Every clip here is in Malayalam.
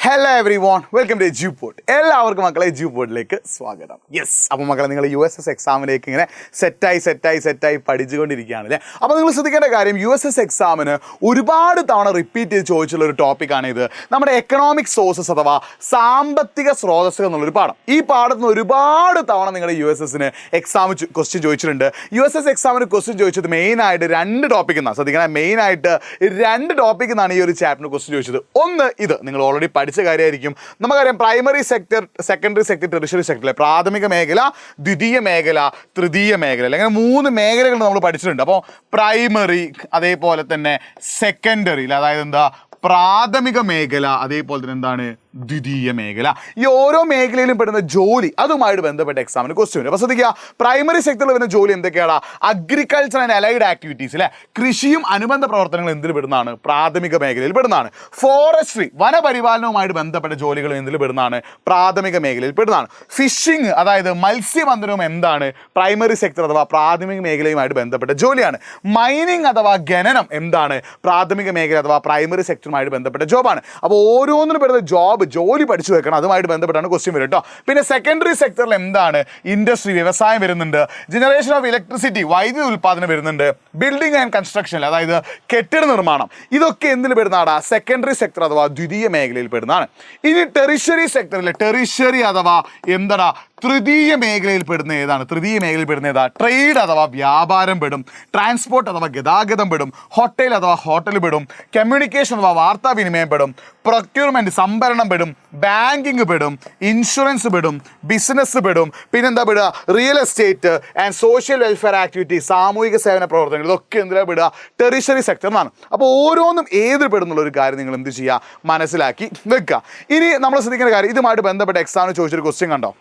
Hello everyone welcome to Eduport എല്ലാവർക്കും മക്കളെ എജ്യൂ പോർട്ടിലേക്ക് സ്വാഗതം. യെസ് അപ്പോൾ മക്കളെ നിങ്ങൾ യു എസ് എസ് എക്സാമിലേക്ക് ഇങ്ങനെ സെറ്റായി സെറ്റായി സെറ്റായി പഠിച്ചുകൊണ്ടിരിക്കുകയാണ് അല്ലേ അപ്പോൾ നിങ്ങൾ ശ്രദ്ധിക്കേണ്ട കാര്യം യു എസ് എസ് എക്സാമിന് ഒരുപാട് തവണ റിപ്പീറ്റ് ചെയ്ത് ചോദിച്ചുള്ള ഒരു ടോപ്പിക്കാണ് ഇത് നമ്മുടെ എക്കണോമിക് സോഴ്സസ് അഥവാ സാമ്പത്തിക സ്രോതസ്സുകൾ എന്നുള്ളൊരു പാഠം. ഈ പാഠത്തിൽ നിന്ന് ഒരുപാട് തവണ നിങ്ങളുടെ യു എസ് എസിന് എക്സാം ക്വസ്റ്റ്യൻ ചോദിച്ചിട്ടുണ്ട്. യു എസ് എസ് എക്സാമിന് ക്വസ്റ്റ്യൻ ചോദിച്ചത് മെയിനായിട്ട് രണ്ട് ടോപ്പിക് എന്നാണ് ശ്രദ്ധിക്കണം മെയിനായിട്ട് രണ്ട് ടോപ്പിക് എന്നാണ് ഈ ഒരു ചാപ്റ്ററിന് ക്വസ്റ്റ്യൻ ചോദിച്ചത്. ഒന്ന് ഇത് നിങ്ങൾ ഓൾറെഡി പഠിച്ച കാര്യമായിരിക്കും. നമുക്കറിയാം primary sector secondary sector tertiary സെക്ടറിലെ പ്രാഥമിക മേഖല ദ്വിതീയ മേഖല തൃതീയ മേഖല അല്ലെങ്കിൽ മൂന്ന് മേഖലകൾ നമ്മൾ പഠിച്ചിട്ടുണ്ട്. അപ്പോൾ പ്രൈമറി അതേപോലെ തന്നെ സെക്കൻഡറിയിൽ അതായത് എന്താ? പ്രാഥമിക മേഖല അതേപോലെ തന്നെ എന്താണ്? ദ്വിതീയ മേഖല. ഈ ഓരോ മേഖലയിലും പെടുന്ന ജോലി അതുമായിട്ട് ബന്ധപ്പെട്ട എക്സാമിന് ക്വസ്റ്റ്യൻ വരും. അപ്പോൾ ശ്രദ്ധിക്കുക പ്രൈമറി സെക്ടറിൽ വരുന്ന ജോലി എന്തൊക്കെയാണ് അഗ്രികൾച്ചർ ആൻഡ് അലൈഡ് ആക്ടിവിറ്റീസ് അല്ലെ കൃഷിയും അനുബന്ധ പ്രവർത്തനങ്ങളും എന്തിൽ പെടുന്നതാണ്? പ്രാഥമിക മേഖലയിൽ പെടുന്നതാണ്. ഫോറസ്ട്രി വനപരിപാലനവുമായിട്ട് ബന്ധപ്പെട്ട ജോലികൾ എന്തിൽ പെടുന്നതാണ്? പ്രാഥമിക മേഖലയിൽ പെടുന്നതാണ്. ഫിഷിംഗ് അതായത് മത്സ്യബന്ധനവും എന്താണ്? പ്രൈമറി സെക്ടർ അഥവാ പ്രാഥമിക മേഖലയുമായിട്ട് ബന്ധപ്പെട്ട ജോലിയാണ്. മൈനിങ് അഥവാ ഖനനം എന്താണ്? പ്രാഥമിക മേഖല അഥവാ പ്രൈമറി സെക്ടറുമായിട്ട് ബന്ധപ്പെട്ട ജോബാണ് അപ്പോൾ ഓരോന്നിനും പെടുന്ന ജോബ് ജോലി പഠിച്ചു വെക്കണം. അതുമായിട്ട് ബന്ധപ്പെട്ടാണ് ക്വസ്റ്റ്യൻ വരും കേട്ടോ പിന്നെ സെക്കൻഡറി സെക്ടറിൽ എന്താണ് ഇൻഡസ്ട്രി വ്യവസായം വരുന്നുണ്ട്. ജനറേഷൻ ഓഫ് ഇലക്ട്രിസിറ്റി വൈദ്യുതി ഉൽപ്പാദനം വരുന്നുണ്ട്. ബിൽഡിംഗ് ആൻഡ് കൺസ്ട്രക്ഷൻ അതായത് കെട്ടിട നിർമ്മാണം. ഇതൊക്കെ എന്തിൽ പെടുന്നതാണ് സെക്കൻഡറി സെക്ടർ അഥവാ ദ്വിതീയ മേഖലയിൽ പെടുന്നതാണ്. ഇനി ടെറിഷറി സെക്ടറിൽ ടെറിഷറി അഥവാ എന്താണ് തൃതീയ മേഖലയിൽ പെടുന്ന ഏതാണ്? തൃതീയ മേഖലയിൽ പെടുന്ന ഏതാ? ട്രേഡ് അഥവാ വ്യാപാരം പെടും ട്രാൻസ്പോർട്ട് അഥവാ ഗതാഗതം പെടും ഹോട്ടൽ അഥവാ ഹോട്ടൽ പെടും കമ്മ്യൂണിക്കേഷൻ അഥവാ വാർത്താവിനിമയം പെടും പ്രൊക്യൂർമെന്റ് സംഭരണം പെടും ബാങ്കിങ് പെടും ഇൻഷുറൻസ് പെടും ബിസിനസ് പെടും പിന്നെന്താ പെടുക? Real estate and social welfare activity സാമൂഹിക സേവന പ്രവർത്തനങ്ങൾ ഇതൊക്കെ എന്തിനാ പെടുക? ടെറിഷറി സെക്ടർ എന്നാണ് അപ്പോൾ ഓരോന്നും ഏതിൽ പെടുന്നുള്ള ഒരു കാര്യം നിങ്ങൾ എന്ത് ചെയ്യുക? മനസ്സിലാക്കി വെക്കുക. ഇനി നമ്മൾ ശ്രദ്ധിക്കേണ്ട കാര്യം ഇതുമായിട്ട് ബന്ധപ്പെട്ട എക്സാമിന് ചോദിച്ചൊരു ക്വസ്റ്റ്യൻ കണ്ടോ?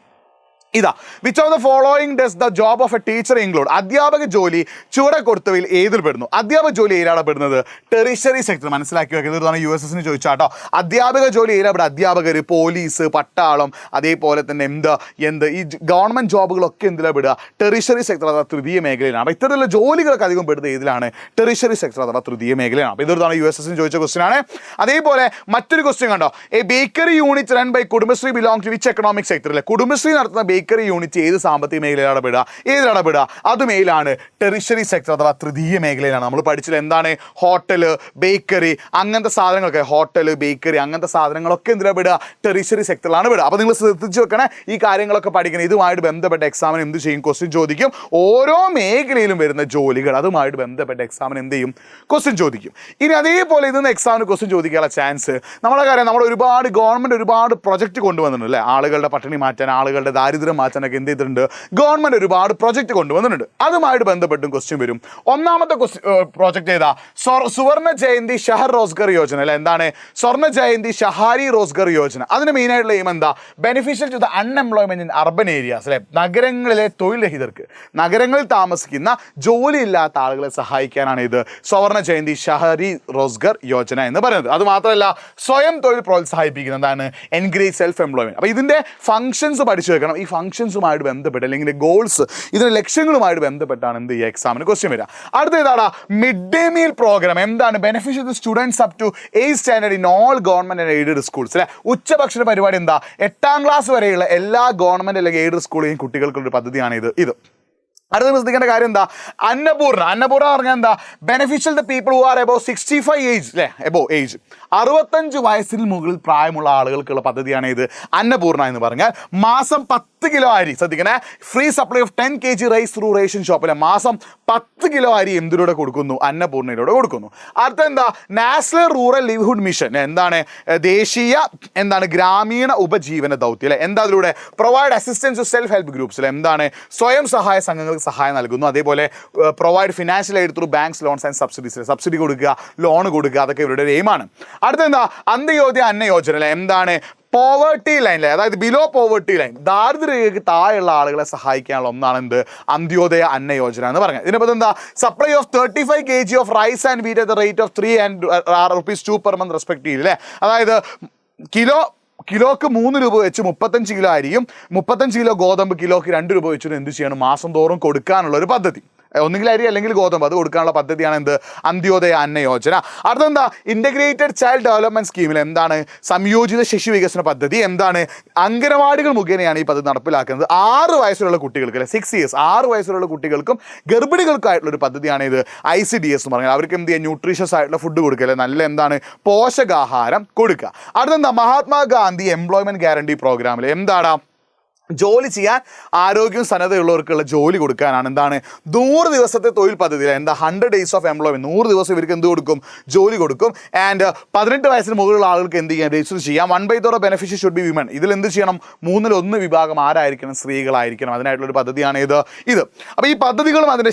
ഇതാ which of the following does the job of a teacher include അധ്യാപക ജോലി ചുവടെ കൊടുത്തവയിൽ ഏതിൽ പെടുന്നു? അധ്യാപക ജോലി ഏതാണ് പെടുന്നത്? ടെറിഷറി സെക്ടർ മനസ്സിലാക്കി വെക്കുന്നത് ഇതാണ് യു എസ് എസിന് ചോദിച്ചാട്ടോ അധ്യാപക ജോലി ഏതാണ് പെടുക അധ്യാപകർ പോലീസ് പട്ടാളം അതേപോലെ തന്നെ എന്ത് എന്ത്? ഈ ഗവൺമെന്റ് ജോബുകളൊക്കെ എന്തിലാണ് പെടുക? ടെറിഷറി സെക്ടർ അഥവാ തൃതീയ മേഖലയിലാണ്. അപ്പോൾ ഇത്തരത്തിലുള്ള ജോലികളൊക്കെ അധികം പെടുന്നത് ഏതിലാണ്? ടെറിഷറി സെക്ടർ അഥവാ തൃതീയ മേഖലയാണ് അപ്പോൾ ഇതൊരു യു എസ് എസിന് ചോദിച്ച ക്വസ്റ്റ്യൻ ആണ്. അതേപോലെ മറ്റൊരു ക്വസ്റ്റ്യൻ കണ്ടോ? A bakery unit run by Kudumbashree belong to which economic സെക്ടറിലെ Kudumbashree നടത്തുന്ന ബേക്കറി യൂണിറ്റ് ഏത് സാമ്പത്തിക മേഖലയിൽ ഇടപെടുക? ഏതിലാണ് ഇടപെടുക? അത് മെയിലാണ് ടെറിഷറി സെക്ടർ അഥവാ തൃതീയ മേഖലയിലാണ്. നമ്മൾ പഠിച്ചത് എന്താണ്? ഹോട്ടൽ ബേക്കറി അങ്ങനത്തെ സാധനങ്ങളൊക്കെ. ഹോട്ടൽ ബേക്കറി അങ്ങനത്തെ സാധനങ്ങളൊക്കെ എന്തിനാണ് പെടുക? ടെറിഷറി സെക്ടറിലാണ് വിടുക അപ്പോൾ നിങ്ങൾ ശ്രദ്ധിച്ച് വെക്കണേ ഈ കാര്യങ്ങളൊക്കെ പഠിക്കണം. ഇതുമായിട്ട് ബന്ധപ്പെട്ട എക്സാമിന് എന്ത് ചെയ്യും? ക്വസ്റ്റ്യൻ ചോദിക്കും. ഓരോ മേഖലയിലും വരുന്ന ജോലികൾ അതുമായിട്ട് ബന്ധപ്പെട്ട എക്സാമിന് എന്ത് ചെയ്യും? ക്വസ്റ്റ്യൻ ചോദിക്കും. ഇനി അതേപോലെ ഇതിന്ന് എക്സാമിന് ക്വസ്റ്റ്യൻ ചോദിക്കാനുള്ള ചാൻസ് നമ്മളെ കാര്യം നമ്മൾ ഒരുപാട് ഗവൺമെന്റ് ഒരുപാട് പ്രൊജക്റ്റ് കൊണ്ടുവന്നിട്ടുണ്ട് അല്ലേ? ആളുകളുടെ പട്ടിണി മാറ്റാൻ ആളുകളുടെ ദാരിദ്ര്യം മാറ്റാനൊക്കെ എന്ത് ചെയ്തിട്ടുണ്ട്? ഗവൺമെന്റ് ഒരുപാട് പ്രൊജക്റ്റ് കൊണ്ടുവന്നിട്ടുണ്ട്. അതുമായിട്ട് ബന്ധപ്പെട്ടും ക്വസ്റ്റ്യൻ വരും. ഒന്നാമത്തെ പ്രോജക്റ്റ് ഏതാ? സ്വർ- സുവർണ ജയന്തി ഷഹർ റോസ്ഗർ യോജന അല്ലെ? എന്താണ്? സ്വർണ ജയന്തി ഷഹാരി റോസ്ഗർ യോജന. അതിന് മെയിനായിട്ടുള്ള എയിം എന്താ? Beneficial to the unemployment in urban areas അല്ലെ? നഗരങ്ങളിലെ തൊഴിൽ രഹിതർക്ക് നഗരങ്ങളിൽ താമസിക്കുന്ന ജോലിയില്ലാത്ത ആളുകളെ സഹായിക്കാനാണ് ഇത് സുവർണ ജയന്തി ഷഹരി റോസ്ഗർ യോജന എന്ന് പറയുന്നത്. അത് മാത്രമല്ല സ്വയം തൊഴിൽ പ്രോത്സാഹിപ്പിക്കുന്ന എന്താണ്? എൻകറേജ് സെൽഫ് എംപ്ലോയ്മെന്റ് അപ്പോൾ ഇതിന്റെ ഫങ്ഷൻസ് പഠിച്ചു വെക്കണം. ഈ ഫംഗ്ഷൻസുമായിട്ട് ബന്ധപ്പെട്ട് അല്ലെങ്കിൽ ഗോൾസ് ഇതിന് ലക്ഷ്യങ്ങളുമായിട്ട് ബന്ധപ്പെട്ടാണ് എന്ത് ചെയ്യുക എക്സാമിന് ക്വസ്റ്റ്യൻ വരിക. അടുത്ത ഏതാടാ മിഡ് ഡേ മീൽ പ്രോഗ്രാം എന്താണ് beneficial to students up to eight standard in all government and aided schools അല്ലെ? ഉച്ചഭക്ഷണ പരിപാടി എന്താ? എട്ടാം ക്ലാസ് വരെയുള്ള എല്ലാ ഗവൺമെന്റ് അല്ലെങ്കിൽ എയ്ഡഡ് സ്കൂളിലെയും കുട്ടികൾക്കുള്ള ഒരു പദ്ധതിയാണ് ഇത്. ഇത്. അടുത്ത ശ്രദ്ധിക്കേണ്ട കാര്യം എന്താ? അന്നപൂർണ അന്നപൂർണ പറഞ്ഞാൽ എന്താ? Beneficial the people who are above sixty five age അല്ലേ എബോ ഏജ് അറുപത്തഞ്ച് വയസ്സിന് മുകളിൽ പ്രായമുള്ള ആളുകൾക്കുള്ള പദ്ധതിയാണ് ഇത്. അന്നപൂർണ എന്ന് പറഞ്ഞാൽ മാസം പത്ത് കിലോ അരി. ശ്രദ്ധിക്കണേ. Free supply of ten K G rice through ration ഷോപ്പിലെ മാസം പത്ത് കിലോ അരി എന്തിലൂടെ കൊടുക്കുന്നു? അന്നപൂർണയിലൂടെ കൊടുക്കുന്നു. അടുത്ത എന്താ? നാഷണൽ റൂറൽ ലിവ്ഹുഡ് മിഷൻ എന്താണ്? ദേശീയ എന്താണ്? ഗ്രാമീണ ഉപജീവന ദൗത്യം അല്ലെ എന്താ അതിലൂടെ? Provide assistance to self help groups എന്താണ്? സ്വയം സഹായ സംഘങ്ങൾക്ക് സഹായം നൽകുന്നു. അതേപോലെ provide financial aid through banks loans and subsidies subsidy കൊടുക്കുക ലോൺ കൊടുക്കുക അതൊക്കെ ഇവരുടെ ഒരു എയിമാണ് അടുത്ത എന്താ അന്ത്യയോധ്യ അന്ന യോജന അല്ലെ എന്താണ് പോവേർട്ടി ലൈനിലെ അതായത് ബിലോ പോവേർട്ടി ലൈൻ ദാരിദ്ര്യരേഖയ്ക്ക് താഴെയുള്ള ആളുകളെ സഹായിക്കാനുള്ള ഒന്നാണ് എന്ത് അന്ത്യോദയ അന്ന യോജന എന്ന് പറഞ്ഞത്. ഇതിനകത്ത് എന്താ? Supply of thirty five K G of rice and wheat at the rate of three and rupees two per month respect അല്ലേ അതായത് കിലോ കിലോക്ക് മൂന്ന് രൂപ വെച്ച് മുപ്പത്തഞ്ച് കിലോ അരിയും മുപ്പത്തഞ്ച് കിലോ ഗോതമ്പ് കിലോക്ക് രണ്ട് രൂപ വെച്ചിട്ട് എന്ത് ചെയ്യണം? മാസം തോറും കൊടുക്കാനുള്ള ഒരു പദ്ധതി. ഒന്നുകിൽ അരി അല്ലെങ്കിൽ ഗോതമ്പ്. അത് കൊടുക്കാനുള്ള പദ്ധതിയാണ് എന്ത്? അന്ത്യോദയ അന്ന യോജന. അടുത്തെന്താ? ഇന്റഗ്രേറ്റഡ് ചൈൽഡ് ഡെവലപ്മെന്റ് സ്കീമിൽ എന്താണ്? സംയോജിത ശിശു വികസന പദ്ധതി എന്താണ്? അംഗനവാടികൾ മുഖേനയാണ് ഈ പദ്ധതി നടപ്പിലാക്കുന്നത്. ആറ് വയസ്സിലുള്ള കുട്ടികൾക്ക് അല്ലെ? സിക്സ് ഇയേഴ്സ് ആറ് വയസ്സിലുള്ള കുട്ടികൾക്കും ഗർഭിണികൾക്കായിട്ടുള്ള ഒരു പദ്ധതിയാണ് ഇത്. ഐ സി ഡി എസ് എന്ന് പറഞ്ഞാൽ അവർക്ക് എന്ത് ചെയ്യുക ന്യൂട്രീഷ്യസ് ആയിട്ടുള്ള ഫുഡ് കൊടുക്കുക നല്ല എന്താണ്? പോഷകാഹാരം കൊടുക്കുക. അടുത്തെന്താ? മഹാത്മാഗാന്ധി എംപ്ലോയ്മെന്റ് ഗ്യാരണ്ടി പ്രോഗ്രാമിൽ എന്താണ്? ജോലി ചെയ്യാൻ ആരോഗ്യവും സന്നദ്ധയുള്ളവർക്കുള്ള ജോലി കൊടുക്കാനാണ്. എന്താണ്? നൂറ് ദിവസത്തെ തൊഴിൽ പദ്ധതി എന്താ? ഹൺഡ്രഡ് ഡേയ്സ് ഓഫ് എംപ്ലോയ്മെന്റ് നൂറ് ദിവസം ഇവർക്ക് എന്ത് കൊടുക്കും? ജോലി കൊടുക്കും. ആൻഡ് പതിനെട്ട് വയസ്സിന് മുകളിലുള്ള ആളുകൾക്ക് എന്ത് ചെയ്യാം? രജിസ്റ്റർ ചെയ്യാം. One by third beneficial should be women ഇതിൽ എന്ത് ചെയ്യണം? മൂന്നിൽ ഒന്ന് വിഭാഗം ആരായിരിക്കണം? സ്ത്രീകളായിരിക്കണം. അതിനായിട്ടുള്ള ഒരു പദ്ധതിയാണ് ഇത്. ഇത്. അപ്പോൾ ഈ പദ്ധതികളും അതിന്റെ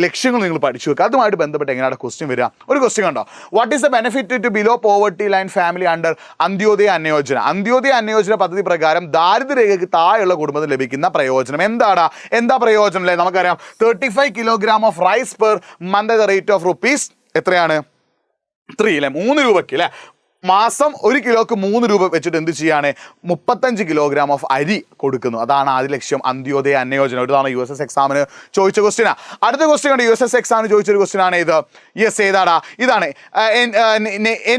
ലക്ഷ്യങ്ങളും നിങ്ങൾ പഠിച്ചു വെക്കുക അതുമായിട്ട് ബന്ധപ്പെട്ട് എങ്ങനെയാണ് ക്വസ്റ്റ്യൻ വരിക? ഒരു ക്വസ്റ്റ്യൻ കണ്ടോ? What is the benefit to below poverty line family under Antyodaya Annayojana Antyodaya Annayojana പദ്ധതി പ്രകാരം ദാരിദ്ര്യരേഖയ്ക്ക് താഴെയുള്ള കുടുംബത്തിന് ലഭിക്കുന്ന പ്രയോജനം. എന്താണ് എന്താ പ്രയോജനം അല്ലേ? നമുക്കറിയാം. Thirty five kilogram of rice per month rate of rupees എത്രയാണ്? ത്രീ അല്ലേ? മൂന്ന് രൂപയ്ക്ക് അല്ലേ? മാസം ഒരു കിലോക്ക് മൂന്ന് രൂപ വെച്ചിട്ട് എന്ത് ചെയ്യാണ്? മുപ്പത്തഞ്ച് കിലോഗ്രാം ഓഫ് അരി കൊടുക്കുന്നു. അതാണ് ആദ്യ ലക്ഷ്യം. അന്ത്യോദയ അന്നയോജന. ഒരു തവണ യു എസ് എസ് എക്സാമിന് ചോദിച്ച ക്വസ്റ്റ്യനാ അടുത്ത ക്വസ്റ്റ്യൻ കണ്ട് യു എസ് എസ് എക്സാമിന് ചോദിച്ചൊരു ക്വസ്റ്റിനാണ് ഇത്. യെസ് ഏതാടാ? ഇതാണ്.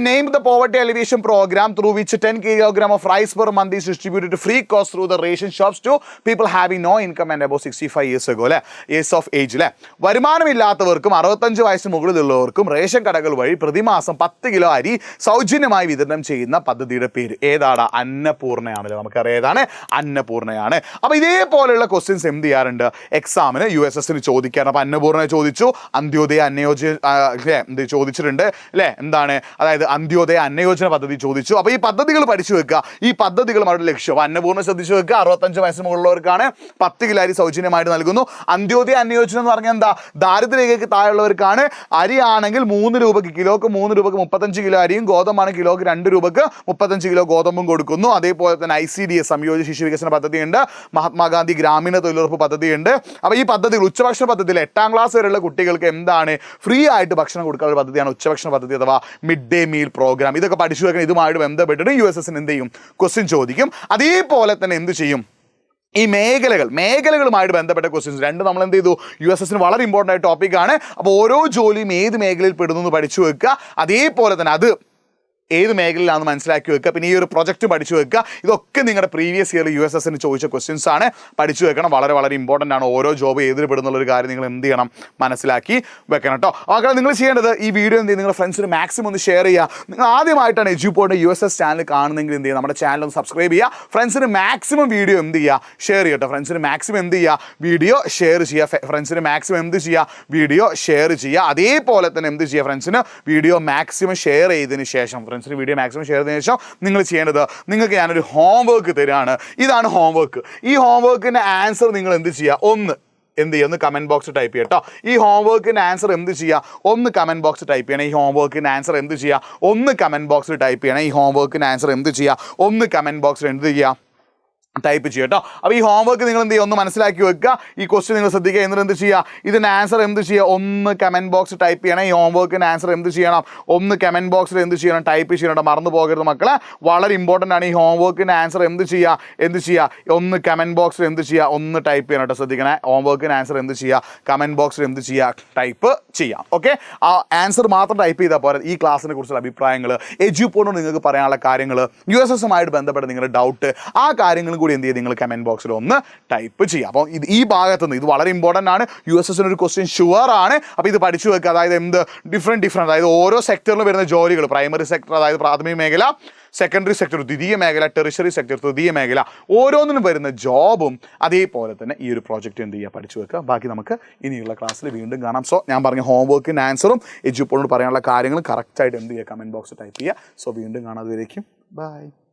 Name the poverty elevation programme through which ten kilogram of rice per month is distributed free cost through the ration shops to people having no income and above sixty five years ago അല്ലേ ഇയേഴ്സ് ഓഫ് ഏജ് അല്ലേ വരുമാനമില്ലാത്തവർക്കും അറുപത്തഞ്ച് വയസ്സ് മുകളിലുള്ളവർക്കും റേഷൻ കടകൾ വഴി പ്രതിമാസം പത്ത് കിലോ അരി സൗജന്യമായി വിതരണം ചെയ്യുന്ന പദ്ധതിയുടെ പേര്. ഏതാണ്? അന്നപൂർണയാണല്ലോ നമുക്കറിയാം ഏതാണ്? അന്നപൂർണയാണ് അപ്പോൾ ഇതേപോലെയുള്ള ക്വസ്റ്റ്യൻസ് എന്ത് ചെയ്യാറുണ്ട്? എക്സാമിന് യു എസ് എസിന് ചോദിക്കാറ് അപ്പോൾ അന്നപൂർണയെ ചോദിച്ചു. അന്ത്യോദയ അന്നയോജന അല്ലേ എന്ത് ചോദിച്ചിട്ടുണ്ട്? അല്ലേ എന്താണ്? അതായത് അന്ത്യോദയ അന്നയോജന പദ്ധതി ചോദിച്ചു. അപ്പോൾ ഈ പദ്ധതികൾ പഠിച്ചു വെക്കുക. ഈ പദ്ധതികൾ അവരുടെ ലക്ഷ്യം. അന്നപൂർണ ശ്രദ്ധിച്ചു വെക്കുക. അറുപത്തഞ്ച് വയസ്സ് മുകളിലുള്ളവർക്കാണ് പത്ത് കിലോ അരി സൗജന്യമായിട്ട് നൽകുന്നു. അന്ത്യോദയ അന്നയോജന എന്ന് പറഞ്ഞാൽ എന്താ? ദാരിദ്ര്യരേഖയ്ക്ക് താഴെയുള്ളവർക്കാണ്. അരി ആണെങ്കിൽ മൂന്ന് രൂപയ്ക്ക് കിലോക്ക് മൂന്ന് രൂപയ്ക്ക് മുപ്പത്തഞ്ച് കിലോ അരിയും ഗോതമ്പാണ് കിലോക്ക് രണ്ട് രൂപയ്ക്ക് മുപ്പത്തഞ്ച് കിലോ ഗോതമ്പും കൊടുക്കുന്നു. അതേപോലെ തന്നെ ഐ സി ഡി എസ് സംയോജിത ശിശു വികസന പദ്ധതിയുണ്ട്. മഹാത്മാഗാന്ധി ഗ്രാമീണ തൊഴിലുറപ്പ് പദ്ധതിയുണ്ട്. അപ്പോൾ ഈ പദ്ധതികൾ ഉച്ചഭക്ഷണ പദ്ധതിയിൽ എട്ടാം ക്ലാസ് വരെയുള്ള കുട്ടികൾക്ക് എന്താണ് ഫ്രീ ആയിട്ട് ഭക്ഷണം കൊടുക്കാനുള്ള പദ്ധതിയാണ് ഉച്ചഭക്ഷണ പദ്ധതി അഥവാ മിഡ് ഡേ മീൽ പ്രോഗ്രാം ഇതൊക്കെ പഠിച്ചു വെക്കണം ഇതുമായിട്ട് ബന്ധപ്പെട്ടിട്ട് യു എസ് എസിന് എന്ത് ചെയ്യും? ക്വസ്റ്റ്യൻ ചോദിക്കും. അതേപോലെ തന്നെ എന്ത് ചെയ്യും? ഈ മേഖലകൾ മേഖലകളുമായിട്ട് ബന്ധപ്പെട്ട ക്വസ്റ്റ്യൻസ് രണ്ട് നമ്മൾ എന്ത് ചെയ്തു? യു എസ് എസിന് വളരെ ഇമ്പോർട്ടന്റ് ആയ ടോപ്പിക്കാണ് അപ്പോൾ ഓരോ ജോലിയും ഏത് മേഖലയിൽ പെടുന്നു എന്ന് പഠിച്ചു വെക്കുക. അതേപോലെ തന്നെ അത് ഏത് മേഖലയിലാണെന്ന് മനസ്സിലാക്കി വെക്കുക. പിന്നെ ഈ ഒരു പ്രൊജക്റ്റ് പഠിച്ചു വെക്കുക. ഇതൊക്കെ നിങ്ങളുടെ പ്രീവിയസ് ഇയർ യു എസ് എസിന് ചോദിച്ച ക്വസ്റ്റ്യൻസ് ആണ്. പഠിച്ചു വെക്കണം. വളരെ വളരെ ഇമ്പോർട്ടന്റ് ആണ്. ഓരോ ജോബ് ഏതിൽ പെടുന്നുള്ള ഒരു കാര്യം നിങ്ങൾ എന്ത് ചെയ്യണം? മനസ്സിലാക്കി വെക്കണം കേട്ടോ മക്കളെ നിങ്ങൾ ചെയ്യേണ്ടത് ഈ വീഡിയോ എന്ത് ചെയ്യും? നിങ്ങളുടെ ഫ്രണ്ട്സിന് മാക്സിമം ഒന്ന് ഷെയർ ചെയ്യുക. നിങ്ങൾ ആദ്യമായിട്ടാണ് എജ്യൂപോയുടെ യു എസ് എസ് ചാനൽ കാണുന്നെങ്കിൽ എന്ത് ചെയ്യുക? നമ്മുടെ ചാനൽ ഒന്ന് സബ്സ്ക്രൈബ് ചെയ്യുക. ഫ്രണ്ട്സിന് മാക്സിമം വീഡിയോ എന്ത് ചെയ്യുക? ഷെയർ ചെയ്യുക കേട്ടോ ഫ്രണ്ട്സിന് മാക്സിമം എന്ത് ചെയ്യുക? വീഡിയോ ഷെയർ ചെയ്യുക. ഫ്രണ്ട്സിന് മാക്സിമം എന്ത് ചെയ്യുക? വീഡിയോ ഷെയർ ചെയ്യുക. അതേപോലെ തന്നെ എന്ത് ചെയ്യുക? ഫ്രണ്ട്സിന് വീഡിയോ മാക്സിമം ഷെയർ ചെയ്തതിന് ശേഷം ഫ്രണ്ട്സിന് വീഡിയോ മാക്സിമം ഷെയർ ചെയ്തതിന് ശേഷം നിങ്ങൾ ചെയ്യേണ്ടത് നിങ്ങൾക്ക് ഞാനൊരു ഹോംവർക്ക് തരികയാണ് ഇതാണ് ഹോംവർക്ക് ഈ ഹോംവർക്കിന്റെ ആൻസർ നിങ്ങൾ എന്ത് ചെയ്യുക ഒന്ന് എന്ത് ചെയ്യുക ഒന്ന് കമന്റ് ബോക്സ് ടൈപ്പ് ചെയ്യുക കേട്ടോ ഈ ഹോംവർക്കിന്റെ ആൻസർ എന്ത് ചെയ്യുക ഒന്ന് കമന്റ് ബോക്സ് ടൈപ്പ് ചെയ്യണം. ഈ ഹോംവർക്കിന്റെ ആൻസർ എന്ത് ചെയ്യുക ഒന്ന് കമന്റ് ബോക്സിൽ ടൈപ്പ് ചെയ്യണം. ഈ ഹോംവർക്കിന്റെ ആൻസർ എന്ത് ചെയ്യുക ഒന്ന് കമന്റ് ബോക്സിൽ എന്ത് ചെയ്യുക ടൈപ്പ് ചെയ്യുക കേട്ടോ അപ്പോൾ ഈ ഹോംവർക്ക് നിങ്ങൾ എന്ത് ചെയ്യുക? ഒന്ന് മനസ്സിലാക്കി വെക്കുക. ഈ ക്വസ്റ്റ്യൻ നിങ്ങൾ ശ്രദ്ധിക്കുക. എന്നിട്ട് എന്ത് ചെയ്യുക? ഇതിന്റെ ആൻസർ എന്ത് ചെയ്യുക? ഒന്ന് കമന്റ് ബോക്സ് ടൈപ്പ് ചെയ്യണം. ഈ ഹോംവർക്കിന്റെ ആൻസർ എന്ത് ചെയ്യണം? ഒന്ന് കമന്റ് ബോക്സിൽ എന്ത് ചെയ്യണം? ടൈപ്പ് ചെയ്യണം. മറന്നു പോകരുത് മക്കളെ. വളരെ ഇമ്പോർട്ടന്റ് ആണ് ഈ ഹോംവർക്കിന്റെ ആൻസർ എന്ത് ചെയ്യുക? എന്ത് ചെയ്യുക? ഒന്ന് കമന്റ് ബോക്സിൽ എന്ത് ചെയ്യുക? ഒന്ന് ടൈപ്പ് ചെയ്യണം കേട്ടോ ശ്രദ്ധിക്കണേ. ഹോംവർക്കിന്റെ ആൻസർ എന്ത് ചെയ്യുക? കമന്റ് ബോക്സിൽ എന്ത് ചെയ്യുക? ടൈപ്പ് ചെയ്യാം. ഓക്കെ ആ ആൻസർ മാത്രം ടൈപ്പ് ചെയ്താൽ പോരാ. ഈ ക്ലാസ്സിനെ കുറിച്ചുള്ള അഭിപ്രായങ്ങൾ എജുപോണോ നിങ്ങൾക്ക് പറയാനുള്ള കാര്യങ്ങൾ യു എസ് എസുമായിട്ട് ബന്ധപ്പെട്ട നിങ്ങളുടെ ഡൗട്ട് ആ കാര്യങ്ങളും കൂടി എന്ത് ചെയ്യും? നിങ്ങൾ കമന്റ് ബോക്സിൽ ഒന്ന് ടൈപ്പ് ചെയ്യുക. അപ്പോൾ ഇത് ഈ ഭാഗത്ത് നിന്ന് ഇത് വളരെ ഇമ്പോർട്ടന്റ് ആണ്. യു എസ് എസിന് ഒരു ക്വസ്റ്റ്യൻ ഷുവർ ആണ്. അപ്പോൾ ഇത് പഠിച്ചു വെക്കുക. അതായത് എന്ത്? ഡിഫറെന്റ് ഡിഫറെന്റ് അതായത് ഓരോ സെക്ടറിലും വരുന്ന ജോലികൾ. പ്രൈമറി സെക്ടർ അതായത് പ്രാഥമിക മേഖല സെക്കൻഡറി സെക്ടർ ദ്വിതീയ മേഖല ടെറിഷറി സെക്ടർ തൃതീയ മേഖല. ഓരോന്നിനും വരുന്ന ജോബും അതേപോലെ തന്നെ ഈ ഒരു പ്രോജക്റ്റ് എന്ത് ചെയ്യുക? പഠിച്ചു വെക്കുക. ബാക്കി നമുക്ക് ഇനിയുള്ള ക്ലാസ്സിൽ വീണ്ടും കാണാം. സോ ഞാൻ പറഞ്ഞ ഹോം വർക്കിന്റെ ആൻസറും എജുപ്പോളോട് പറയാനുള്ള കാര്യങ്ങളും കറക്റ്റായിട്ട് എന്ത് ചെയ്യുക? കമന്റ് ബോക്സ് ടൈപ്പ് ചെയ്യുക. സോ വീണ്ടും കാണാതെ ബൈ